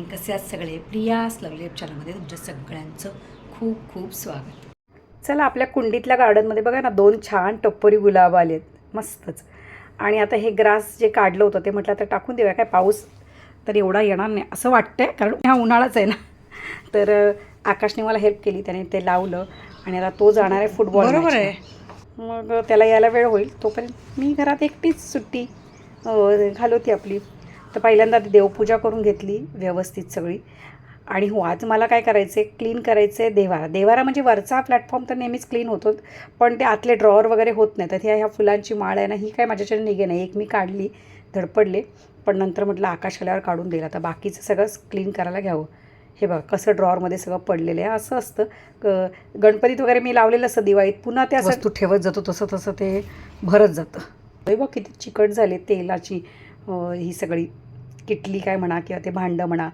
Morning कसे आहात सगळे प्रियास लवली चॅनलमध्ये तुमच्या सगळ्यांचं खूप खूप स्वागत. चला आपल्या कुंडीतल्या गार्डनमध्ये बघा ना दोन छान टप्परी गुलाब आलेत. मस्तच. आणि आता हे ग्रास जे काढलं होतं ते म्हटलं आता टाकून देऊया. काय पाऊस तर एवढा येणार नाही असं वाटतंय कारण ह्या उन्हाळाच आहे ना. तर आकाशने मला हेल्प केली त्याने ते लावलं आणि आता तो जाणार आहे फुटबॉल बरोबर. आहे. मग त्याला यायला वेळ होईल तोपर्यंत मी घरात एकटीच सुट्टी घालवती आपली. तर पहिल्यांदा देवपूजा करून घेतली व्यवस्थित सगळी. आणि हो आज मला काय करायचं आहे क्लीन करायचं आहे देवारा. देवारा म्हणजे वरचा प्लॅटफॉर्म तर नेहमीच क्लीन होतो पण ते आतले ड्रॉवर वगैरे होत नाही तर ह्या ह्या फुलांची माळ आहे ना ही काय माझ्याच्याने निघे नाही. एक मी काढली धडपडले पण नंतर म्हटलं आकाश आल्यावर काढून दिला तर बाकीचं सगळं क्लीन करायला घ्यावं. हे बघा कसं ड्रॉवरमध्ये सगळं पडलेलं आहे. असं असतं. क- गणपतीत वगैरे मी लावलेलं असतं दिवाळीत. पुन्हा त्या वस्तू ठेवत जातो तसं तसं ते भरत जातं. बघ किती चिकट झाले तेलाची. ही सगळी किटली काय म्हणा किंवा ते भांडं म्हणा.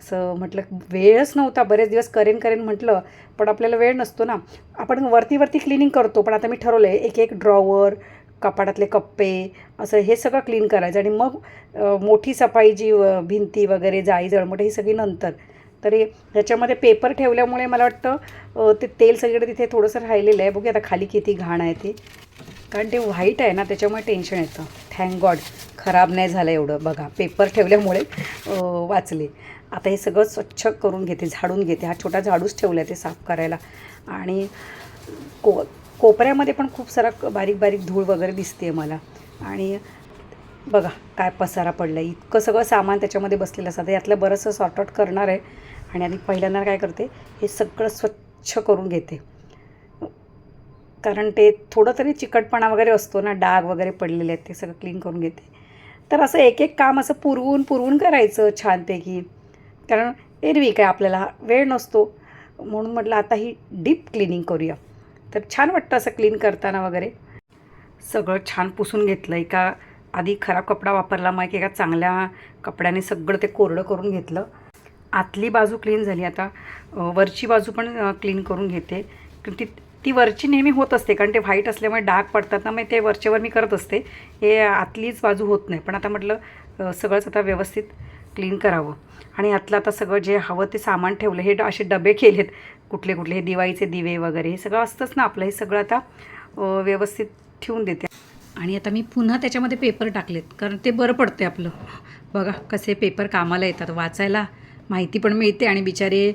असं म्हटलं वेळच नव्हता. बरेच दिवस करेन करेन म्हटलं पण आपल्याला वेळ नसतो ना. आपण वरती वरती क्लिनिंग करतो पण आता मी ठरवलं आहे एक एक ड्रॉवर कपाटातले कप्पे असं हे सगळं क्लीन करायचं. आणि मग मोठी सफाई जी भिंती वगैरे जाळी जळमोठे ही सगळी नंतर. तरी ह्याच्यामध्ये पेपर ठेवल्यामुळे मला वाटतं ते तेल सगळीकडे तिथे थोडंसं राहिलेलं आहे. बघूया आता खाली किती घाण आहे ते. कारण ते व्हाईट आहे ना त्याच्यामुळे टेन्शन येतं. थँक गॉड खराब नाही झालं एवढं. बघा पेपर ठेवल्यामुळे वाचले. आता हे सगळं स्वच्छ करून घेते झाडून घेते. हा छोटा झाडूच ठेवला आहे ते साफ करायला. आणि को कोपऱ्यामध्ये पण खूप सारा क- बारीक बारीक धूळ वगैरे दिसते मला. आणि बघा काय पसारा पडला आहे इतकं सगळं सामान त्याच्यामध्ये बसलेलं असतं. यातलं बरंचसं सॉर्ट आउट करणार आहे. आणि आधी पहिल्यांदा काय करते हे सगळं स्वच्छ करून घेते. कारण ते थोडं तरी चिकटपणा वगैरे असतो ना डाग वगैरे पडलेले आहेत ते सगळं क्लीन करून घेते. तर असं एक एक काम असं पुरवून पुरवून करायचं छानपैकी. कारण एरवी काय आपल्याला वेळ नसतो. म्हणून म्हटलं आता ही डीप क्लिनिंग करूया. तर छान वाटतं असं क्लीन करताना वगैरे. सगळं छान पुसून घेतलं. एका आधी खराब कपडा वापरला मग एका चांगल्या कपड्याने सगळं ते कोरडं करून घेतलं. आतली बाजू क्लीन झाली. आता वरची बाजू पण क्लीन करून घेते. ती ती वरची नेहमी होत असते कारण ते व्हाईट असल्यामुळे डाग पडतात ना मग ते वरच्यावर मी करत असते. हे आतलीच बाजू होत नाही. पण आता म्हटलं सगळंच आता व्यवस्थित क्लीन करावं. आणि आतलं आता सगळं जे हवं ते सामान ठेवलं हे असे डबे केलेत कुठले कुठले हे दिवाळीचे दिवे वगैरे हे सगळं असतंच ना आपलं हे सगळं आता व्यवस्थित ठेवून देते. आणि आता मी पुन्हा त्याच्यामध्ये पेपर टाकलेत कारण ते बरं पडते आपलं. बघा कसे पेपर कामाला येतात वाचायला माहिती पण मिळते आणि बिचारे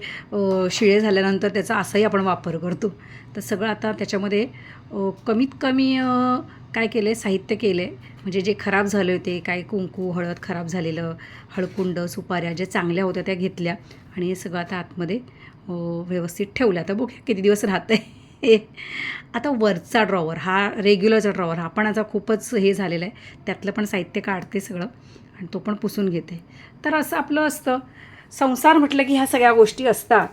शिळे झाल्यानंतर त्याचा असाही आपण वापर करतो. तर सगळं आता त्याच्यामध्ये कमीत कमी काय केलं आहे साहित्य केलं आहे म्हणजे जे खराब झाले होते काय कुंकू हळद खराब झालेलं हळकुंड सुपाऱ्या ज्या चांगल्या होत्या त्या घेतल्या आणि हे सगळं आता आतमध्ये व्यवस्थित ठेवलं. आता बघूया किती दिवस राहतं आहे आता वरचा ड्रॉवर हा रेग्युलरचा ड्रॉवर हा पण आता खूपच हे झालेला आहे. त्यातलं पण साहित्य काढते सगळं आणि तो पण पुसून घेते. तर असं आपलं असतं. संसार म्हटलं की ह्या सगळ्या गोष्टी असतात.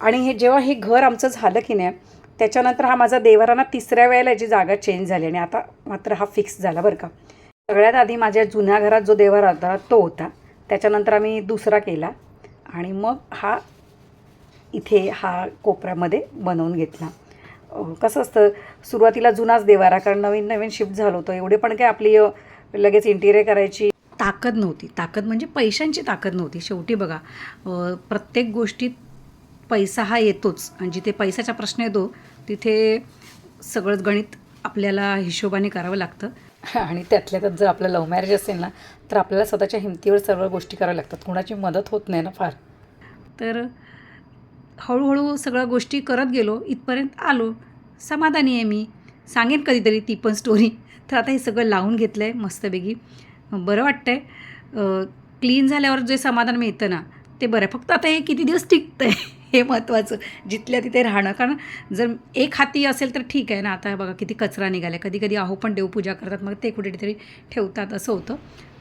आणि हे जेव्हा हे घर आमचं झालं की नाही त्याच्यानंतर हा माझा देवाराना तिसऱ्या वेळेला याची जागा चेंज झाली आणि आता मात्र हा फिक्स झाला बरं का. सगळ्यात आधी माझ्या जुन्या घरात जो देवारा होता तो होता. त्याच्यानंतर आम्ही दुसरा केला आणि मग हा इथे हा कोपऱ्यामध्ये बनवून घेतला. कसं असतं सुरुवातीला जुनाच देवारा कारण नवीन नवीन शिफ्ट झालो होतो. एवढे पण काय आपली लगेच इंटिरियर करायची ताकद नव्हती. ताकद म्हणजे पैशांची ताकद नव्हती. शेवटी बघा प्रत्येक गोष्टीत पैसा हा येतोच. आणि जिथे पैशाचा प्रश्न येतो तिथे सगळंच गणित आपल्याला हिशोबाने करावं लागतं. आणि त्यातल्या त्यात जर आपलं लव्ह मॅरेज असेल ना तर आपल्याला स्वतःच्या हिमतीवर सर्व गोष्टी कराव्या लागतात. कोणाची मदत होत नाही ना फार. तर हळूहळू सगळ्या गोष्टी करत गेलो. इथपर्यंत आलो. समाधानी आहे मी. सांगेन कधीतरी ती पण स्टोरी तर आता हे सगळं लावून घेतलं आहे मस्तपैकी. बरं वाटतं आहे क्लीन झाल्यावर जे समाधान मिळतं ना ते बरं. आहे फक्त आता हे किती दिवस टिकतं आहे हे महत्त्वाचं जिथल्या तिथे राहणं. कारण जर एक हाती असेल तर ठीक आहे ना. आता बघा किती कचरा निघाला कधी कधी अहो पण देवपूजा करतात. मग ते कुठेतरी ठेवतात असं होतं.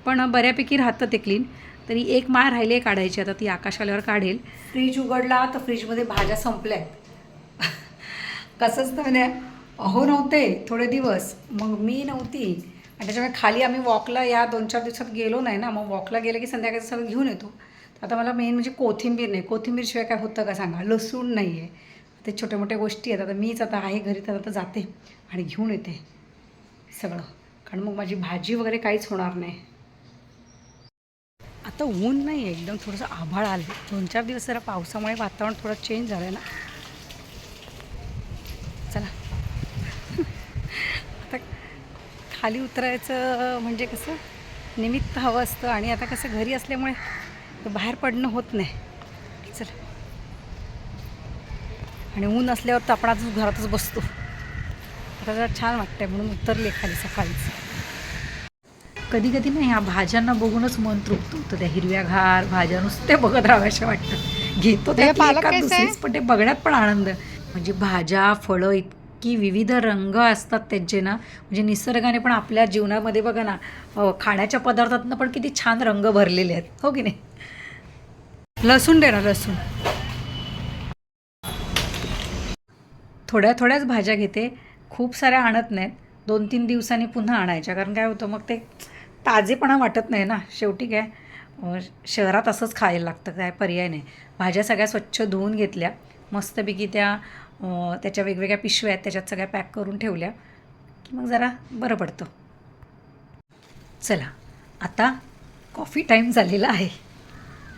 पण बऱ्यापैकी राहतं ते क्लीन तरी एक माळ राहिली आहे काढायची. आता ती आकाश आल्यावर काढेल. फ्रीज उघडला तर फ्रीजमध्ये भाज्या संपल्या कसंच तर म्हणजे अहो नव्हते. थोडे दिवस. मग मी नव्हती. आणि त्याच्यामुळे खाली आम्ही वॉकला या दोन चार दिवसात गेलो नाही ना मग वॉकला गेलं की संध्याकाळी सगळं घेऊन येतो. तर आता मला मेन म्हणजे कोथिंबीर नाही. कोथिंबीरशिवाय काय होतं का सांगा? लसूण नाही आहे ते छोट्या मोठ्या गोष्टी आहेत. आता मीच आता आहे घरी तर आता जाते आणि घेऊन येते सगळं. कारण मग माझी भाजी वगैरे काहीच होणार नाही. आता ऊन नाही आहे एकदम थोडंसं आभाळ आलं दोन चार दिवस जरा पावसामुळे वातावरण थोडं चेंज झालं आहे ना चला आता खाली उतरायचं म्हणजे कसं निमित्त हवं असतं आणि आता कसं घरी असल्यामुळे बाहेर पडणं होत नाही. चला. आणि ऊन असल्यावर तर आपण आज घरातच बसतो. आता जरा छान वाटतंय म्हणून उतरले खाली सकाळीच. कधी कधी ना ह्या भाज्यांना बघूनच मन तृप्त होतं. त्या हिरव्या घार भाज्या नुसते बघत राहाव्याशा वाटतं. घेतो त्या पण ते बघण्यात पण आनंद. म्हणजे भाज्या फळं इतकी विविध रंग असतात त्यांचे ना. म्हणजे निसर्गाने पण आपल्या जीवनामध्ये बघा ना खाण्याच्या पदार्थातनं पण किती छान रंग भरलेले आहेत. हो की नाही? लसूण दे ना लसूण. थोड्या थोड्याच भाज्या घेते. खूप साऱ्या आणत नाहीत. दोन तीन दिवसांनी पुन्हा आणायच्या. कारण काय होतं मग ते ताजेपणा वाटत नाही ना. शेवटी काय शहरात असंच खायला लागतं. काय पर्याय नाही. भाज्या सगळ्या स्वच्छ धुवून घेतल्या. मस्तपैकी त्या त्याच्या वेगवेगळ्या पिशव्या आहेत त्याच्यात सगळ्या पॅक करून ठेवल्या. की मग जरा बरं पडतं. चला आता कॉफी टाईम झालेला आहे.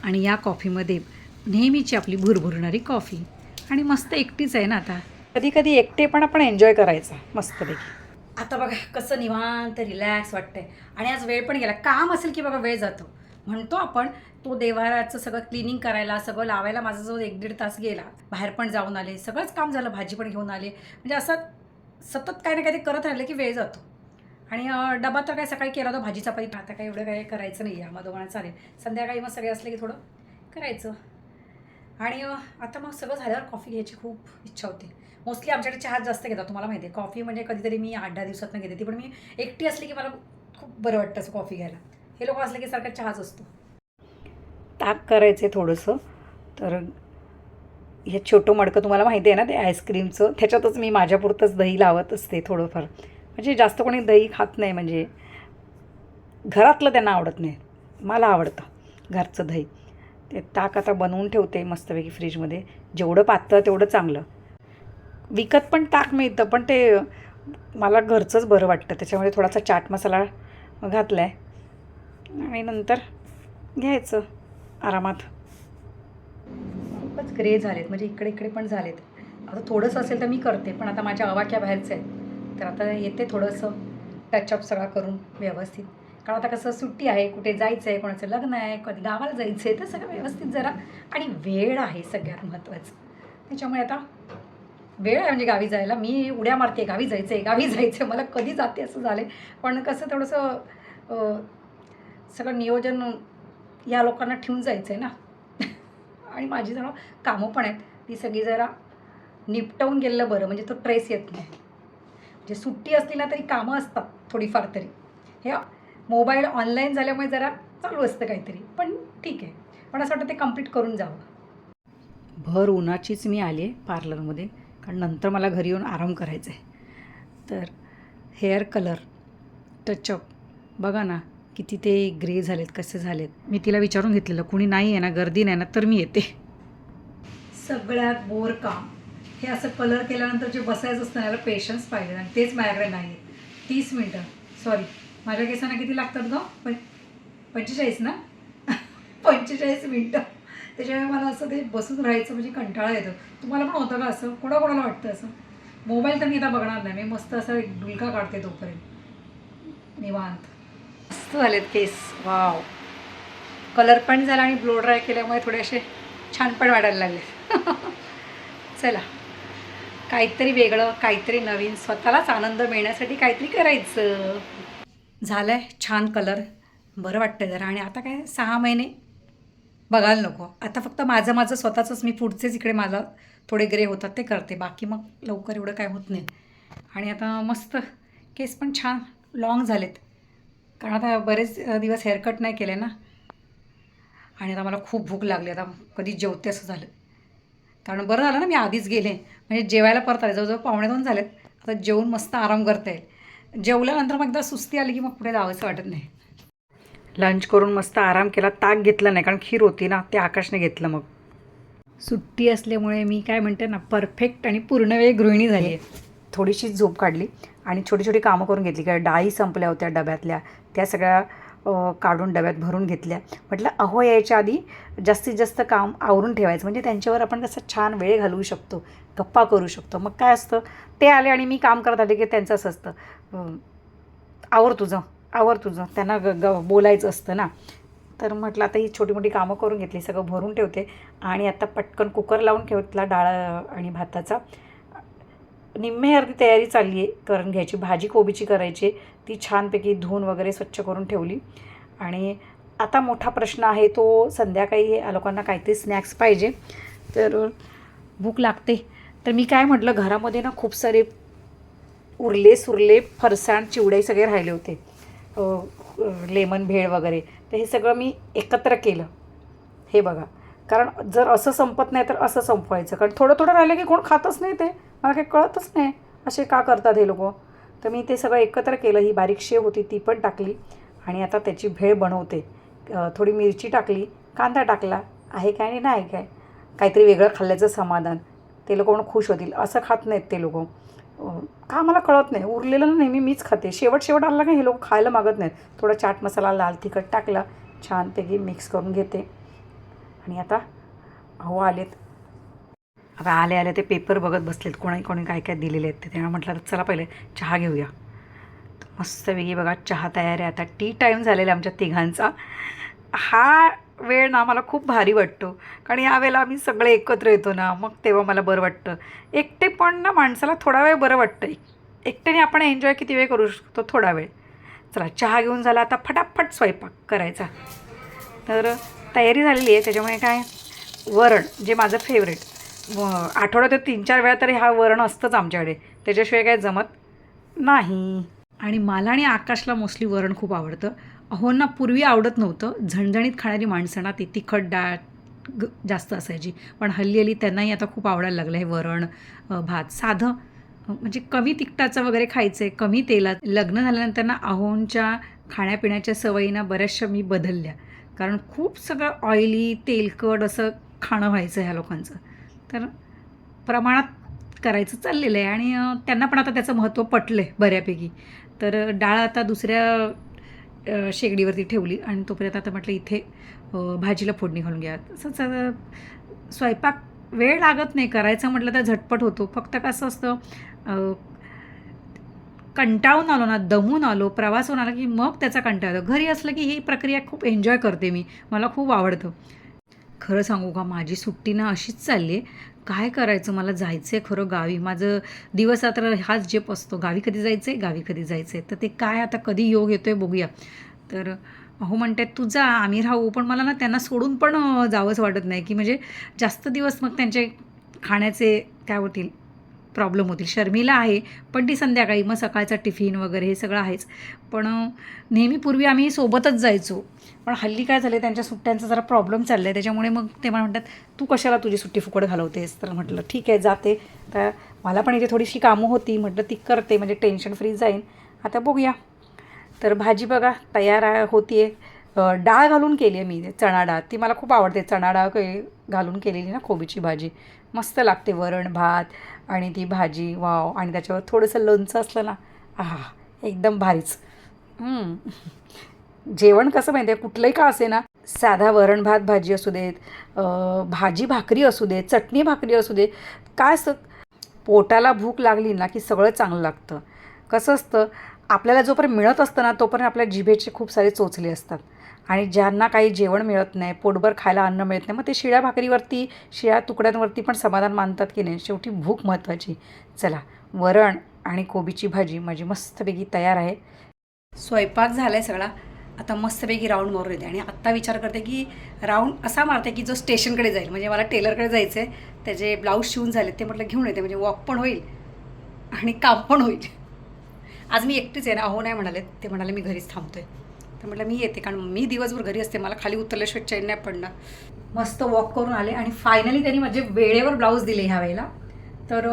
आणि या कॉफीमध्ये नेहमीची आपली भुरभुरणारी कॉफी. आणि मस्त एकटीच आहे ना आता. कधी कधी एकटेपणा पण एन्जॉय करायचा मस्तपैकी. आता बघा कसं निवांत रिलॅक्स वाटतंय. आणि आज वेळ पण गेला. काम असेल की बघा वेळ जातो. म्हणतो आपण तो देवाराचं सगळं क्लिनिंग करायला सगळं लावायला माझा जो एक दीड तास गेला. बाहेर पण जाऊन आले सगळंच काम झालं भाजी पण घेऊन आले. म्हणजे असं सतत काही ना काहीतरी करत राहिलं की वेळ जातो. आणि डबा तर काय सकाळी केला होता भाजी चपाती. आता काय एवढं काय करायचं नाही आहे आम्हाला दोघांना चालेल. संध्याकाळी मग सगळे असले की थोडं करायचं. आणि आता मग सगळं झाल्यावर कॉफी घ्यायची खूप इच्छा होती. मोस्टली आमच्याकडे चहा जास्त घेतात तुम्हाला माहिती आहे कॉफी म्हणजे कधीतरी मी आठ दहा दिवसातनं घेते. ती पण मी एकटी असली की मला खूप बरं वाटतं असं कॉफी घ्यायला. हे लोक असले की सारखा चहाच असतो. ताक करायचं आहे थोडंसं. तर हे छोटं मडकं तुम्हाला माहिती आहे ना ते आईस्क्रीमचं. त्याच्यातच मी माझ्यापुरतंच दही लावत असते थोडंफार. म्हणजे जास्त कोणी दही खात नाही म्हणजे घरातलं त्यांना आवडत नाही. मला आवडतं घरचं दही. ते ताक आता बनवून ठेवते मस्तपैकी फ्रीजमध्ये. जेवढं पातळ तेवढं चांगलं. विकत पण ताक मिळतं पण ते मला घरचंच बरं वाटतं. त्याच्यामुळे थोडासा चाट मसाला घातला आहे आणि नंतर घ्यायचं आरामात. खूपच ग्रे झालेत. म्हणजे इकडे इकडे पण झालेत. आता थोडंसं असेल तर मी करते पण आता माझ्या अवाक्या बाहेरचं आहेत. तर आता येते थोडंसं टचअप सगळा करून व्यवस्थित. कारण आता कसं सुट्टी आहे कुठे जायचं आहे कोणाचं लग्न आहे कधी गावाला जायचं आहे तर सगळं व्यवस्थित जरा. आणि वेळ आहे सगळ्यात महत्त्वाचं त्याच्यामुळे आता वेळ आहे म्हणजे गावी जायला. मी उड्या मारते गावी जायचं आहे गावी जायचं आहे मला कधी जाते असं झालं आहे पण कसं थोडंसं सगळं नियोजन या लोकांना ठेवून जायचं आहे ना. आणि माझी जरा कामं पण आहेत. ती सगळी जरा निपटवून गेलेलं बरं. म्हणजे तो ट्रेस येत नाही. म्हणजे सुट्टी असली ना तरी कामं असतात थोडीफार तरी. हे मोबाईल ऑनलाईन झाल्यामुळे जरा चालू असतं काहीतरी. पण ठीक आहे. पण असं वाटतं ते कंप्लीट करून जावं. भर उन्हाचीच मी आली आहे पार्लरमध्ये कारण नंतर मला घरी येऊन आराम करायचा आहे तर हेअर कलर टचअप बघा ना. किती ते ग्रे झालेत कसे झालेत? मी तिला विचारून घेतलेलं कुणी नाही आहे ना गर्दी नाही ना तर मी येते. सगळ्यात बोर काम. हे असं कलर केल्यानंतर जे बसायचं असतं याला पेशन्स पाहिजे. आणि तेच माझ्याकडे नाही आहे तीस मिनटं. सॉरी माझ्या केसांना किती लागतात गं? पण पंचेचाळीस ना? पंचेचाळीस मिनटं. त्याच्यामुळे मला असं ते बसून राहायचं म्हणजे कंटाळा येतो. तुम्हाला पण होतं का असं? कोणाकोणाला वाटतं असं? मोबाईल तर मी आता बघणार नाही. मी मस्त असं एक डुलका काढते तोपर्यंत. निवांत. मस्त झालेत केस. वाव कलर पण झाला आणि ब्लो ड्राय केल्यामुळे थोडे असे छान पण वाढायला लागले. चला. काहीतरी वेगळं काहीतरी नवीन स्वतःलाच आनंद मिळण्यासाठी काहीतरी करायचं. झालं आहे छान कलर बरं वाटतं जरा. आणि आता काय? सहा महिने. बघायला नको. आता फक्त माझं माझं स्वतःचंच मी पुढचेच इकडे मला थोडे ग्रे होतात ते करते. बाकी मग लवकर एवढं काय होत नाही. आणि आता मस्त केस पण छान लॉंग झालेत. कारण आता बरेच दिवस हेअरकट नाही केले ना. आणि आता मला खूप भूक लागली. आता कधी जेवते असं झालं. कारण बरं झालं ना मी आधीच गेले. म्हणजे जेवायला परत आले. जवळजवळ पावणे दोन झालेत. आता जेवून मस्त आराम करता येईल. जेवल्यानंतर मग एकदा सुस्ती आली की मग पुढे जावंसं वाटत नाही. लंच करून मस्त आराम केला. ताक घेतलं नाही. कारण खीर होती ना ते आकाशने घेतलं मग. सुट्टी असल्यामुळे मी काय म्हणते ना परफेक्ट आणि पूर्ण वेळ गृहिणी झाली आहे. थोडीशी झोप काढली आणि छोटी छोटी कामं करून घेतली. कारण डाळी संपल्या होत्या डब्यातल्या त्या सगळ्या काढून डब्यात भरून घेतल्या. म्हटलं अहो यायच्या आधी जास्तीत जास्त काम आवरून ठेवायचं. म्हणजे त्यांच्यावर आपण कसं छान वेळ घालवू शकतो गप्पा करू शकतो. मग काय असतं ते आले आणि मी काम करत आले की त्यांचं असं असतं आवर तुझं आवर तुझं. त्यांना ग ग बोलायचं असतं ना. तर म्हटलं आता ही छोटी मोठी कामं करून घेतली सगळं भरून ठेवते. आणि आता पटकन कुकर लावून ठेवतला डाळ आणि भाताचा. निम्मे अर्धी तयारी चालली आहे करून घ्यायची. भाजी कोबीची करायची. ती छानपैकी धुवून वगैरे स्वच्छ करून ठेवली. आणि आता मोठा प्रश्न आहे तो संध्याकाळी या लोकांना काहीतरी स्नॅक्स पाहिजे. तर भूक लागते. तर मी काय म्हटलं घरामध्ये ना खूप सारे उरले सुरले फरसाण चिवडे सगळे राहिले होते. लेमन भेळ वगैरे. तर हे सगळं मी एकत्र केलं. हे बघा. कारण जर असं संपत नाही तर असं संपवायचं. कारण थोडं थोडं राहिलं की कोण खातच नाही ते. मला काही कळतच नाही. असे का करतात हे लोक? तर मी ते सगळं एकत्र केलं. ही बारीक शेव होती ती पण टाकली. आणि आता त्याची भेळ बनवते. थोडी मिरची टाकली. कांदा टाकला. आहे काय आणि नाही काय? काहीतरी वेगळं खाल्ल्याचं समाधान. ते लोक म्हणून खुश होतील. असं खात नाहीत ते लोक. का मला कळत नाही. उरलेलं नेहमी मीच खाते. शेवट शेवट आला का हे लोक खायला मागत नाहीत. थोडा चाट मसाला लाल तिखट टाकला. छानपैकी मिक्स करून घेते. आणि आता अहो आलेत. आता आले आले ते पेपर बघत बसलेत. कोणी कोणी काय काय दिलेले आहेत ते. तेव्हा म्हटलं चला पहिले चहा घेऊया. मस्तपैकी बघा चहा तयार आहे. आता टी टाईम झालेला आमच्या तिघांचा. हा वेळ ना मला खूप भारी वाटतो. कारण यावेळेला आम्ही सगळे एकत्र येतो ना मग तेव्हा मला बरं वाटतं. एकटे पण ना माणसाला थोडा वेळ बरं वाटतं एकट्याने आपण एन्जॉय किती वेळ करू शकतो? थोडा वेळ. चला चहा घेऊन झाला. आता फटाफट स्वयंपाक करायचा. तर तयारी झालेली आहे. त्याच्यामुळे काय? वरण जे माझं फेवरेट व आठवड्यात तीन चार वेळा तरी हा वरण असतंच आमच्याकडे. त्याच्याशिवाय काय जमत नाही. आणि मला आणि आकाशला मोस्टली वरण खूप आवडतं. अहोंना पूर्वी आवडत नव्हतं. झणझणीत खाणारी माणसं ना ती तिखट डाळ ग जास्त असायची. पण हल्ली हल्ली त्यांनाही आता खूप आवडायला लागलं हे वरण भात. साधं म्हणजे कमी तिखटाचं वगैरे खायचं आहे कमी तेलात. लग्न झाल्यानंतर ना अहोंच्या खाण्यापिण्याच्या सवयीना बऱ्याचशा मी बदलल्या. कारण खूप सगळं ऑइली तेलकट असं खाणं व्हायचं ह्या लोकांचं. तर प्रमाणात करायचं चाललेलं आहे. आणि त्यांना पण आता त्याचं महत्त्व पटलं आहे बऱ्यापैकी. तर डाळ आता दुसऱ्या शेगडीवरती ठेवली आणि तोपर्यंत आता म्हटलं इथे भाजीला फोडणी घालून घ्या. तसंच स्वयंपाक वेळ लागत नाही. करायचं म्हटलं तर झटपट होतो. फक्त कसं असतं कंटाळून आलो ना दमून आलो प्रवास होऊन आला की मग त्याचा कंटाळ येतो. घरी असलं की ही प्रक्रिया खूप एन्जॉय करते मी. मला खूप आवडतं. खरं सांगू का माझी सुट्टी ना अशीच चालली आहे. काय करायचं? मला जायचं आहे खरं गावी. माझं दिवस रात्र हाच जेप असतो. गावी कधी जायचं आहे गावी कधी जायचं आहे तर ते काय आता कधी योग येतो आहे बघूया. तर अहो म्हणतात तू जा आम्ही राहू. पण मला ना त्यांना सोडून पण जावंच वाटत नाही की म्हणजे जास्त दिवस मग त्यांचे खाण्याचे काय होतील? प्रॉब्लेम होतील. शर्मिला आहे पण ती संध्याकाळी मग सकाळचा टिफिन वगैरे हे सगळं आहेच. पण नेहमीपूर्वी आम्ही सोबतच जायचो. पण हल्ली काय झालं त्यांच्या सुट्ट्यांचा जरा प्रॉब्लेम चालला आहे त्याच्यामुळे मग ते मला म्हणतात तू कशाला तुझी सुट्टी फुकट घालवतेस? तर म्हटलं ठीक आहे जाते. तर मला पण इथे थोडीशी कामं होती. म्हटलं ती करते म्हणजे टेन्शन फ्री जाईन. आता बघूया. तर भाजी बघा तयार आहे होती आहे डाळ घालून केली आहे मी चणा डाळ. ती मला खूप आवडते. चणा डाळ घालून केलेली ना कोबीची भाजी. मस्त लागते वरण भात आणि ती भाजी वाव. आणि त्याच्यावर थोडंसं लोणचं असलं ना आहा एकदम भारीच. जेवण कसं माहिती आहे? कुठलंही का असे ना साधा वरण भात भाजी असू देत भाजी भाकरी असू देत चटणी भाकरी असू दे काय असं पोटाला भूक लागली ना की सगळं चांगलं लागतं. कसं असतं आपल्याला जोपर्यंत मिळत असतं ना तोपर्यंत आपल्या जिभेचे खूप सारे चोचले असतात. आणि ज्यांना काही जेवण मिळत नाही पोटभर खायला अन्न मिळत नाही मग ते शिळ्या भाकरीवरती शिळ्या तुकड्यांवरती पण समाधान मानतात की नाही? शेवटी भूक महत्त्वाची. चला वरण आणि कोबीची भाजी माझी मस्तपैकी तयार आहे. स्वयंपाक झाला आहे सगळा. आता मस्तपैकी राऊंड मारून येते आणि आत्ता विचार करते की राऊंड असा मारते की जो स्टेशनकडे जाईल म्हणजे मला टेलरकडे जायचं आहे त्याचे ब्लाऊज शिवून झाले ते म्हटलं घेऊन येते म्हणजे वॉक पण होईल आणि काम पण होईल. आज मी एकटीच आहे ना अहो नाही म्हणाले ते म्हणाले मी घरीच थांबतो आहे तर म्हटलं मी येते कारण मी दिवसभर घरी असते मला खाली उतरल्याशिवाय चैन नाही पडणार. मस्त वॉक करून आले आणि फायनली त्यांनी माझे वेळेवर ब्लाऊज दिले ह्या वेळेला. तर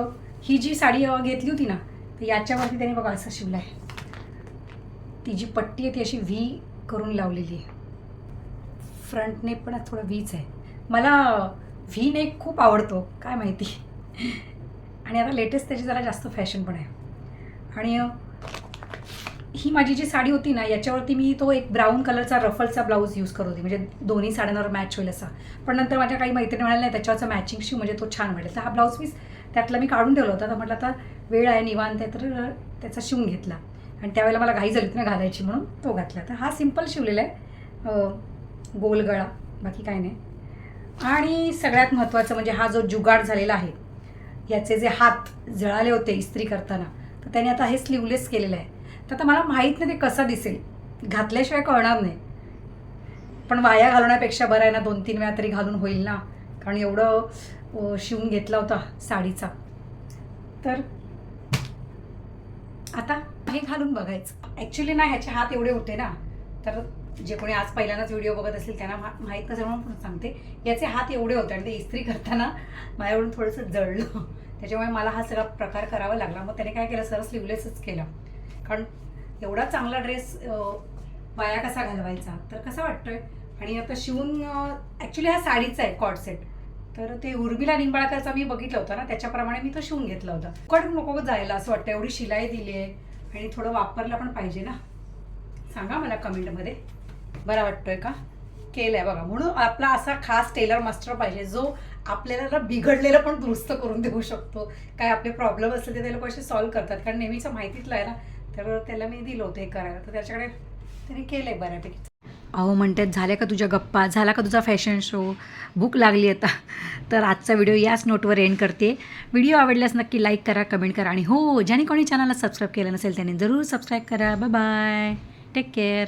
ही जी साडी घेतली होती ना तर याच्यावरती त्यांनी बघा असं शिवलं आहे ती जी पट्टी आहे ती अशी व्ही करून लावलेली आहे. फ्रंटने पण थोडं व्हीच आहे. मला व्ही नेक खूप आवडतो काय माहिती. आणि आता लेटेस्ट त्याची जरा जास्त फॅशन पण आहे. आणि ही माझी जी साडी होती ना याच्यावरती मी तो एक ब्राऊन कलरचा रफलचा ब्लाऊज यूज करत होती. म्हणजे दोन्ही साड्यांवर मॅच होईल असा. पण नंतर माझ्या काही मैत्रिणी म्हणाल्या नाही त्याच्यावरचा मॅचिंग शिव म्हणजे तो छान वाटेल. तर हा ब्लाऊज मी त्यातला मी काढून ठेवला होता. तर म्हटलं आता वेळ आहे निवांत आहे. तर त्याचा शिवून घेतला. आणि त्यावेळेला मला घाई झाली होती ना घालायची म्हणून तो घातला. तर हा सिंपल शिवलेला आहे. गोल गळा. बाकी काही नाही. आणि सगळ्यात महत्त्वाचं म्हणजे हा जो जुगाड झालेला आहे याचे जे हात जळाले होते इस्त्री करताना तर त्याने आता हे स्लीवलेस केलेलं आहे. तर आता मला माहीत नाही ते कसं दिसेल. घातल्याशिवाय कळणार नाही. पण वाया घालवण्यापेक्षा बरं आहे ना दोन तीन वेळा तरी घालून होईल ना. कारण एवढं शिवून घेतला होता साडीचा. तर आता हे घालून बघायचं. ॲक्च्युली ना ह्याचे हात एवढे होते ना. तर जे कोणी आज पहिल्यांदाच व्हिडिओ बघत असेल त्यांना मा- माहीत नसेल म्हणून पण सांगते. याचे हात एवढे होते आणि ते इस्त्री करताना माझ्याकडून थोडंसं जळलं. त्याच्यामुळे मला हा सगळा प्रकार करावा लागला. मग त्याने काय केलं? सरळ स्लीवलेसच केलं. कारण एवढा चांगला ड्रेस वाया कसा घालवायचा? तर कसा वाटतोय? आणि आता शिवून ॲक्च्युली हा साडीचा आहे कॉड सेट तर ते उर्मिला निंबाळकरचा मी बघितलं होतं ना त्याच्याप्रमाणे मी तो शिवून घेतला होता. कट नको जायला असं वाटतं एवढी शिलाई दिली आहे. आणि थोडं वापरला पण पाहिजे ना. सांगा मला कमेंटमध्ये. बरा वाटतोय का? केलं आहे बघा. म्हणून आपला असा खास टेलर मास्टर पाहिजे जो आपल्याला बिघडलेलं पण दुरुस्त करून देऊ शकतो. काय आपले प्रॉब्लेम असले ते ते लोक असे सॉल्व्ह करतात. कारण नेहमीचं माहितीतलं आहे ना तर त्याला मी दिलं होतं हे करायला. तर त्याच्याकडे तरी केलं आहे बऱ्यापैकी. अहो म्हणतात झाल्या का तुझ्या गप्पा? झाला का तुझा फॅशन शो भूक लागली आता. तर आजचा व्हिडिओ याच नोटवर एंड करते. व्हिडिओ आवडल्यास नक्की लाईक करा कमेंट करा. आणि हो ज्याने कोणी चॅनलला सबस्क्राईब केलं नसेल त्याने जरूर सबस्क्राईब करा. Bye bye take care